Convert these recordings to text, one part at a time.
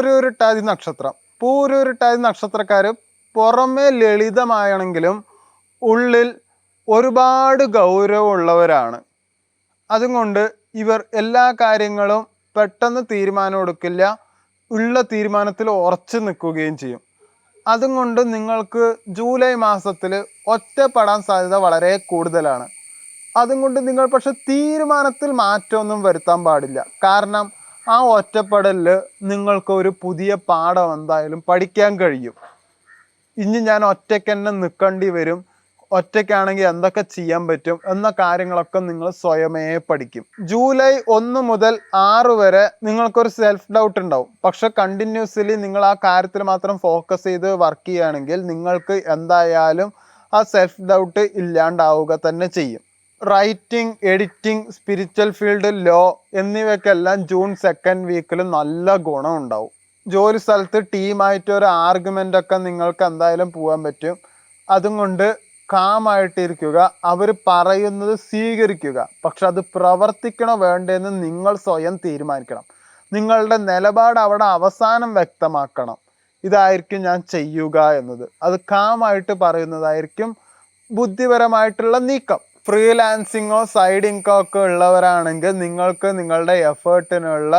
പൂരൂരുട്ടാതി നക്ഷത്രം. പൂരൂരുട്ടാതി നക്ഷത്രക്കാർ പുറമേ ലളിതമായാണെങ്കിലും ഉള്ളിൽ ഒരുപാട് ഗൗരവമുള്ളവരാണ്. അതുകൊണ്ട് ഇവർ എല്ലാ കാര്യങ്ങളും പെട്ടെന്ന് തീരുമാനം എടുക്കില്ല ഉള്ള തീരുമാനത്തിൽ ഉറച്ചു നിൽക്കുകയും ചെയ്യും. അതുകൊണ്ട് നിങ്ങൾക്ക് ജൂലൈ മാസത്തിൽ ഒറ്റപ്പെടാൻ സാധ്യത വളരെ കൂടുതലാണ്. അതുകൊണ്ട് നിങ്ങൾ പക്ഷെ തീരുമാനത്തിൽ മാറ്റമൊന്നും വരുത്താൻ പാടില്ല. കാരണം ആ ഒറ്റപ്പെടലിൽ നിങ്ങൾക്ക് ഒരു പുതിയ പാഠം എന്തായാലും പഠിക്കാൻ കഴിയും. ഇനി ഞാൻ ഒറ്റയ്ക്ക് തന്നെ നിൽക്കേണ്ടി വരും. ഒറ്റയ്ക്കാണെങ്കിൽ എന്തൊക്കെ ചെയ്യാൻ പറ്റും എന്ന കാര്യങ്ങളൊക്കെ നിങ്ങൾ സ്വയമേ പഠിക്കും. ജൂലൈ ഒന്ന് മുതൽ ആറ് വരെ നിങ്ങൾക്കൊരു സെൽഫ് ഡൗട്ട് ഉണ്ടാവും. പക്ഷെ കണ്ടിന്യൂസ്ലി നിങ്ങൾ ആ കാര്യത്തിൽ മാത്രം ഫോക്കസ് ചെയ്ത് വർക്ക് ചെയ്യുകയാണെങ്കിൽ നിങ്ങൾക്ക് എന്തായാലും ആ സെൽഫ് ഡൗട്ട് ഇല്ലാണ്ടാവുക തന്നെ ചെയ്യും. Writing editing spiritual field law എന്നിവയ്ക്കെല്ലാം June second വീക്കിൽ നല്ല ഗുണം ഉണ്ടാവും. ജോലി സ്ഥലത്ത് ടീമായിട്ട് ഒരു ആർഗ്യുമെന്റ് ഒക്കെ നിങ്ങൾക്ക് എന്തായാലും പോകാൻ പറ്റും. അതുകൊണ്ട് കാമായിട്ടിരിക്കുക അവർ പറയുന്നത് സ്വീകരിക്കുക. പക്ഷെ അത് പ്രവർത്തിക്കണോ വേണ്ടതെന്ന് നിങ്ങൾ സ്വയം തീരുമാനിക്കണം. നിങ്ങളുടെ നിലപാട് അവിടെ അവസാനം വ്യക്തമാക്കണം. ഇതായിരിക്കും ഞാൻ ചെയ്യുക എന്നത്. അത് കാമായിട്ട് പറയുന്നതായിരിക്കും ബുദ്ധിപരമായിട്ടുള്ള നീക്കം. ഫ്രീലാൻസിങ്ങോ സൈഡ് ഇൻകോ ഒക്കെ ഉള്ളവരാണെങ്കിൽ നിങ്ങൾക്ക് നിങ്ങളുടെ എഫേർട്ടിനുള്ള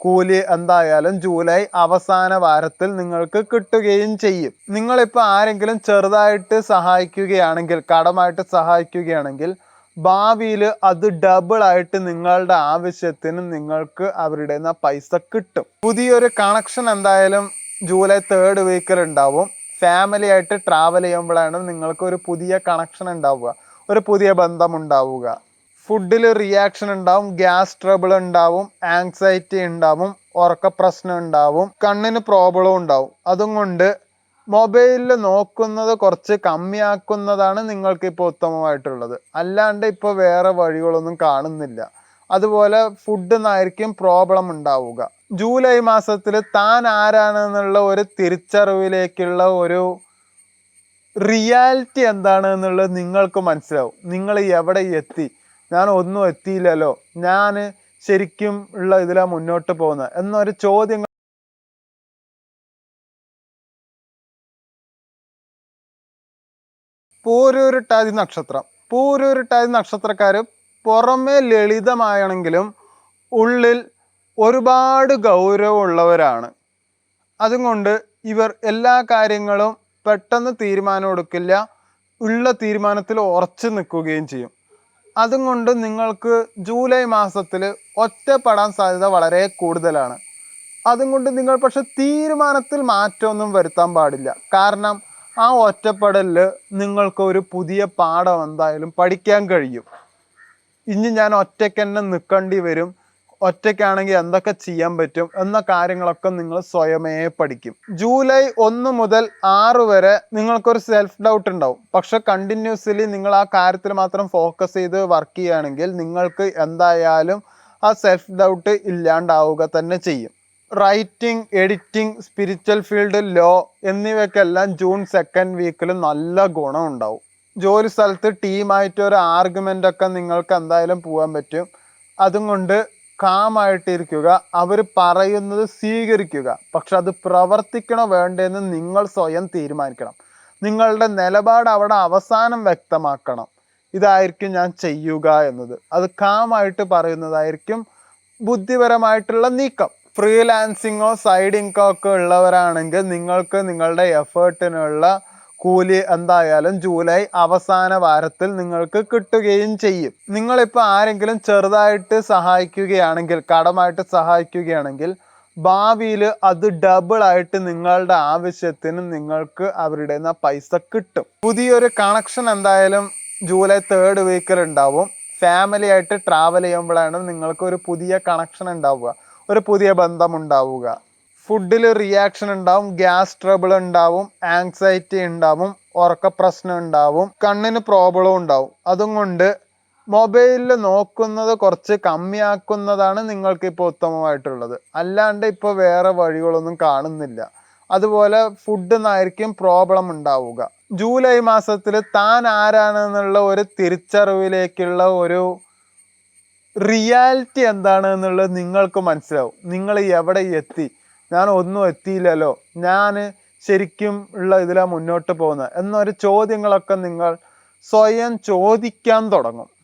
കൂലി എന്തായാലും ജൂലൈ അവസാന വാരത്തിൽ നിങ്ങൾക്ക് കിട്ടുകയും ചെയ്യും. നിങ്ങളിപ്പോൾ ആരെങ്കിലും ചെറുതായിട്ട് സഹായിക്കുകയാണെങ്കിൽ കടമായിട്ട് സഹായിക്കുകയാണെങ്കിൽ ഭാവിയിൽ അത് ഡബിൾ ആയിട്ട് നിങ്ങളുടെ ആവശ്യത്തിന് നിങ്ങൾക്ക് അവരുടെ നിന്ന് പൈസ കിട്ടും. പുതിയൊരു കണക്ഷൻ എന്തായാലും ജൂലൈ തേർഡ് വീക്കിൽ ഉണ്ടാവും. ഫാമിലി ആയിട്ട് ട്രാവൽ ചെയ്യുമ്പോഴാണ് നിങ്ങൾക്ക് ഒരു പുതിയ കണക്ഷൻ ഉണ്ടാവുക. ഒരു പുതിയ ബന്ധം ഉണ്ടാവുക ഫുഡിൽ റിയാക്ഷൻ ഉണ്ടാവും ഗ്യാസ് ട്രബിൾ ഉണ്ടാവും ആങ്സൈറ്റി ഉണ്ടാവും ഉറക്ക പ്രശ്നം ഉണ്ടാവും കണ്ണിന് പ്രോബ്ലം ഉണ്ടാവും. അതും കൊണ്ട് മൊബൈലിൽ നോക്കുന്നത് കുറച്ച് കമ്മിയാക്കുന്നതാണ് നിങ്ങൾക്ക് ഇപ്പോൾ ഉത്തമമായിട്ടുള്ളത്. അല്ലാണ്ട് ഇപ്പോൾ വേറെ വഴികളൊന്നും കാണുന്നില്ല. അതുപോലെ ഫുഡ് നിന്നായിരിക്കും പ്രോബ്ലം ഉണ്ടാവുക. ജൂലൈ മാസത്തിൽ താൻ ആരാണെന്നുള്ള ഒരു തിരിച്ചറിവിലേക്കുള്ള ഒരു റിയാലിറ്റി എന്താണ് എന്നുള്ളത് നിങ്ങൾക്ക് മനസ്സിലാവും. നിങ്ങൾ എവിടെ എത്തി? ഞാൻ ഒന്നും എത്തിയില്ലല്ലോ. ഞാൻ ശരിക്കും ഉള്ള ഇതിലാണ് മുന്നോട്ട് പോകുന്നത്. എന്നൊരു ചോദ്യം പൂരൂരുട്ടാതി നക്ഷത്രം. പൂരൂരുട്ടാതി നക്ഷത്രക്കാർ പുറമേ ലളിതമായാണെങ്കിലും ഉള്ളിൽ ഒരുപാട് ഗൗരവമുള്ളവരാണ്. അതുകൊണ്ട് ഇവർ എല്ലാ കാര്യങ്ങളും പെട്ടെന്ന് തീരുമാനം എടുക്കില്ല. ഉള്ള തീരുമാനത്തിൽ ഉറച്ചു നിൽക്കുകയും ചെയ്യും. അതും കൊണ്ട് നിങ്ങൾക്ക് ജൂലൈ മാസത്തിൽ ഒറ്റപ്പെടാൻ സാധ്യത വളരെ കൂടുതലാണ്. അതും കൊണ്ട് നിങ്ങൾ പക്ഷെ തീരുമാനത്തിൽ മാറ്റമൊന്നും വരുത്താൻ പാടില്ല. കാരണം ആ ഒറ്റപ്പെടലിൽ നിങ്ങൾക്ക് ഒരു പുതിയ പാഠം എന്തായാലും പഠിക്കാൻ കഴിയും. ഇനി ഞാൻ ഒറ്റയ്ക്ക് തന്നെ നിൽക്കേണ്ടി വരും. ഒറ്റയ്ക്കാണെങ്കിൽ എന്തൊക്കെ ചെയ്യാൻ പറ്റും എന്ന കാര്യങ്ങളൊക്കെ നിങ്ങൾ സ്വയമേ പഠിക്കും. ജൂലൈ ഒന്ന് മുതൽ ആറ് വരെ നിങ്ങൾക്കൊരു സെൽഫ് ഡൗട്ട് ഉണ്ടാവും. പക്ഷെ കണ്ടിന്യൂസ്ലി നിങ്ങൾ ആ കാര്യത്തിൽ മാത്രം ഫോക്കസ് ചെയ്ത് വർക്ക് ചെയ്യുകയാണെങ്കിൽ നിങ്ങൾക്ക് എന്തായാലും ആ സെൽഫ് ഡൗട്ട് ഇല്ലാണ്ടാവുക തന്നെ ചെയ്യും. Writing editing spiritual field law എന്നിവയ്ക്കെല്ലാം June second വീക്കിൽ നല്ല ഗുണം ഉണ്ടാവും. ജോലി സ്ഥലത്ത് ടീമായിട്ട് ഒരു ആർഗ്യുമെന്റ് ഒക്കെ നിങ്ങൾക്ക് എന്തായാലും പോകാൻ പറ്റും. അതും കൊണ്ട് കാമായിട്ടിരിക്കുക. അവർ പറയുന്നത് സ്വീകരിക്കുക. പക്ഷെ അത് പ്രവർത്തിക്കണോ വേണ്ടെന്ന് നിങ്ങൾ സ്വയം തീരുമാനിക്കണം. നിങ്ങളുടെ നിലപാട് അവിടെ അവസാനം വ്യക്തമാക്കണം. ഇതായിരിക്കും ഞാൻ ചെയ്യുക എന്നത്. അത് കാമായിട്ട് പറയുന്നതായിരിക്കും ബുദ്ധിപരമായിട്ടുള്ള നീക്കം. ഫ്രീലാൻസിങ്ങോ സൈഡ് ഇൻകോ ഒക്കെ ഉള്ളവരാണെങ്കിൽ നിങ്ങൾക്ക് നിങ്ങളുടെ എഫേർട്ടിനുള്ള കൂലി എന്തായാലും ജൂലൈ അവസാന വാരത്തിൽ നിങ്ങൾക്ക് കിട്ടുകയും ചെയ്യും. നിങ്ങളിപ്പോൾ ആരെങ്കിലും ചെറുതായിട്ട് സഹായിക്കുകയാണെങ്കിൽ കടമായിട്ട് സഹായിക്കുകയാണെങ്കിൽ ഭാവിയിൽ അത് ഡബിൾ ആയിട്ട് നിങ്ങളുടെ ആവശ്യത്തിന് നിങ്ങൾക്ക് അവരുടെ നിന്ന് പൈസ കിട്ടും. പുതിയൊരു കണക്ഷൻ എന്തായാലും ജൂലൈ തേർഡ് വീക്കിൽ ഉണ്ടാവും. ഫാമിലി ആയിട്ട് ട്രാവൽ ചെയ്യുമ്പോഴാണ് നിങ്ങൾക്ക് ഒരു പുതിയ കണക്ഷൻ ഉണ്ടാവുക. ഒരു പുതിയ ബന്ധം ഉണ്ടാവുക. ഫുഡിൽ റിയാക്ഷൻ ഉണ്ടാവും ഗ്യാസ് ട്രബിൾ ഉണ്ടാവും ആങ്സൈറ്റി ഉണ്ടാവും ഉറക്ക പ്രശ്നം ഉണ്ടാവും കണ്ണിന് പ്രോബ്ലം ഉണ്ടാവും. അതും കൊണ്ട് മൊബൈലിൽ നോക്കുന്നത് കുറച്ച് കമ്മിയാക്കുന്നതാണ് നിങ്ങൾക്ക് ഇപ്പോൾ ഉത്തമമായിട്ടുള്ളത്. അല്ലാണ്ട് ഇപ്പോൾ വേറെ വഴികളൊന്നും കാണുന്നില്ല. അതുപോലെ ഫുഡ് നിന്നായിരിക്കും പ്രോബ്ലം ഉണ്ടാവുക. ജൂലൈ മാസത്തിൽ താൻ ആരാണെന്നുള്ള ഒരു തിരിച്ചറിവിലേക്കുള്ള ഒരു റിയാലിറ്റി എന്താണ് എന്നുള്ളത് നിങ്ങൾക്ക് മനസ്സിലാവും. നിങ്ങൾ എവിടെ എത്തി? ഞാൻ ഒന്നും എത്തിയില്ലല്ലോ. ഞാൻ ശരിക്കും ഉള്ള ഇതിലാണ് മുന്നോട്ട് പോകുന്നത്. എന്നൊരു ചോദ്യങ്ങളൊക്കെ നിങ്ങൾ സ്വയം ചോദിക്കാൻ തുടങ്ങും.